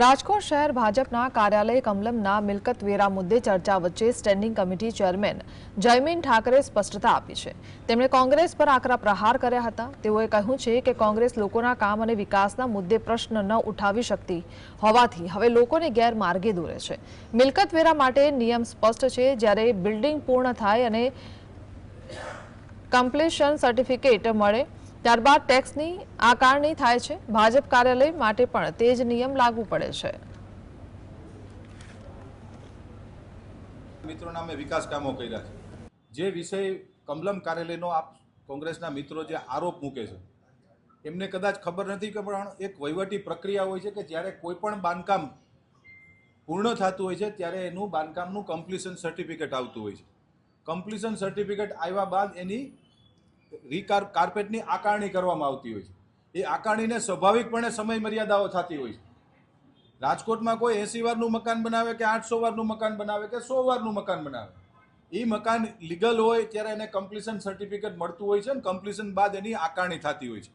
રાજકોટ શહેર ભાજપના કાર્યાલય કમલમના મિલકત વેરા મુદ્દે ચર્ચા વચ્ચે standing committee chairman Jaymin Thakare સ્પષ્ટતા આપી છે. તેમણે કોંગ્રેસ પર આકરા પ્રહાર કર્યા હતા. તેઓએ કહ્યું છે કે કોંગ્રેસ લોકોના કામ અને વિકાસના મુદ્દે પ્રશ્ન ન ઉઠાવી શકતી હોવાથી હવે લોકોને ગેરમાર્ગે દોરે છે. મિલકત વેરા માટે નિયમ સ્પષ્ટ છે. જ્યારે બિલ્ડિંગ પૂર્ણ થાય અને કમ્પ્લીશન સર્ટિફિકેટ મળે ત્યારબાદ ટેક્સની આકારણી થાય છે. ભાજપ કાર્યાલય માટે પણ તે જ નિયમ લાગુ પડે છે. મિત્રોના અમે વિકાસ કામો કર્યા છે. જે વિષય કમલમ કાર્યાલયનો આપ કોંગ્રેસના મિત્રો જે આરોપ મૂકે છે, એમને કદાચ ખબર નથી કે પણ એક વહીવટી પ્રક્રિયા હોય છે કે જ્યારે કોઈ પણ બાંધકામ પૂર્ણ થતું હોય છે, ત્યારે એનું બાંધકામનું કમ્પ્લીશન સર્ટિફિકેટ આવતું હોય છે. કમ્પ્લીશન સર્ટિફિકેટ આવ્યા બાદ એની રીકાર કાર્પેટની આકારણી કરવામાં આવતી હોય છે. એ આકારણીને સ્વાભાવિકપણે સમય મર્યાદાઓ થતી હોય છે. રાજકોટમાં કોઈ એસી વારનું મકાન બનાવે કે આઠસો વારનું મકાન બનાવે કે સો વારનું મકાન બનાવે? એ મકાન લીગલ હોય ત્યારે એને કમ્પ્લીશન સર્ટિફિકેટ મળતું હોય છે અને કમ્પ્લીશન બાદ એની આકારણી થતી હોય છે.